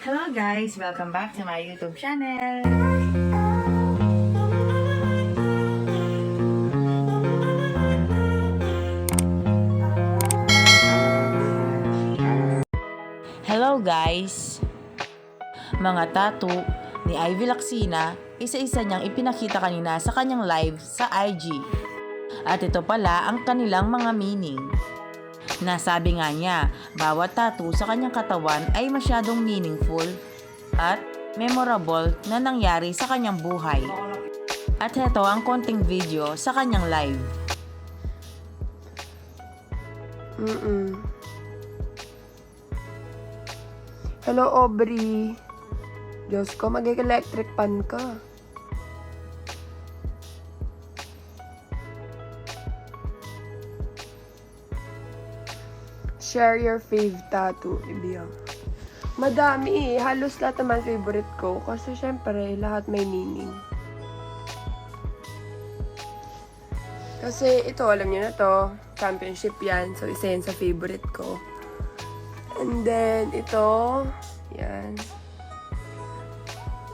Hello guys! Welcome back to my YouTube channel! Hello guys! Mga tattoo ni Ivy Laxina, isa-isa niyang ipinakita kanina sa kanyang live sa IG. At ito pala ang kanilang mga meaning. Nasabi nga niya, bawat tattoo sa kanyang katawan ay masyadong meaningful at memorable na nangyari sa kanyang buhay. At ito ang konting video sa kanyang live. Mm-mm. Hello, Aubrey. Diyos ko, mag-electric pan ka. Share your fave tattoo, ibiyang. Madami eh. Halos lahat naman favorite ko. Kasi syempre, lahat may meaning. Kasi ito, alam niyo na to. Championship yan. So, isa yan sa favorite ko. And then, ito. Yan.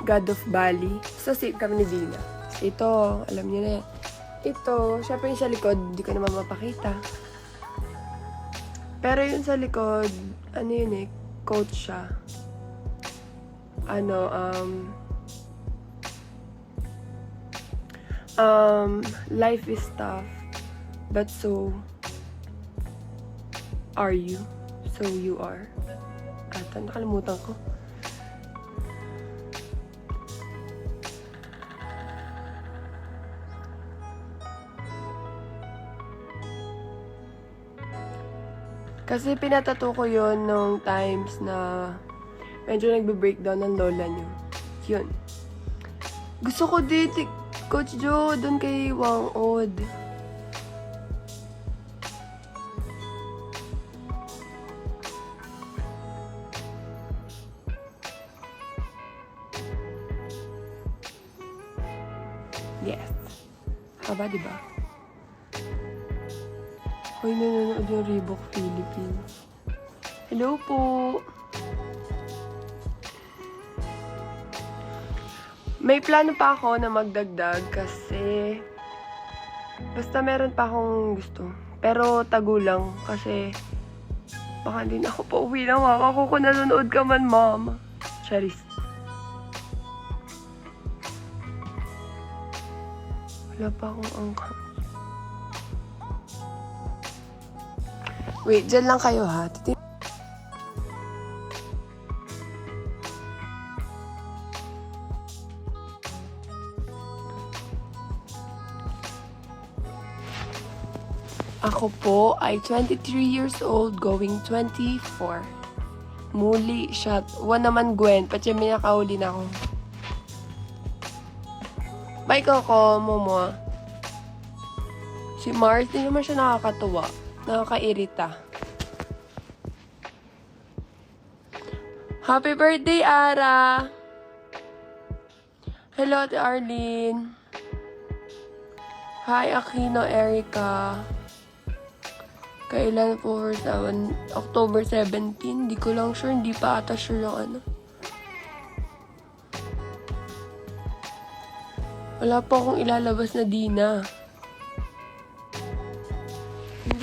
God of Bali. So, same kami ni Dina. Ito, alam niyo na yan. Ito, syempre yung sa likod, hindi ko naman mapakita. Pero yung sa likod, ano yun eh, quote siya. Ano, um, um, life is tough, but so are you. So you are. Ata, nakalimutan ko. Kasi pinatato ko yon nung times na medyo nagbe-breakdown ng lola niyo. Yun. Gusto ko dito, Coach Joe, doon kay Wang Od. Yes. Haba, di ba? Hoy, nanonood yung Reebok Philippines. Hello po! May plano pa ako na magdagdag kasi basta meron pa akong gusto. Pero tago lang kasi baka na ako pa uwi na mama ko kung nanonood ka man, mama. Charis. Wala pa akong angka. Wait, dyan lang kayo ha. Titin- Ako po ay 23 years old going 24. Muli, shot. One naman Gwen, pati may nakahuli na ako. Bye, Coco, Momo. Si Mars, di naman siya nakakatuwa. Nakakairita. Happy birthday, Ara! Hello, Ate Arlene. Hi, Aquino, Erica. Kailan po naman? October 17? Hindi ko lang sure. Hindi pa ata sure yung ano. Wala pa akong ilalabas na Dina.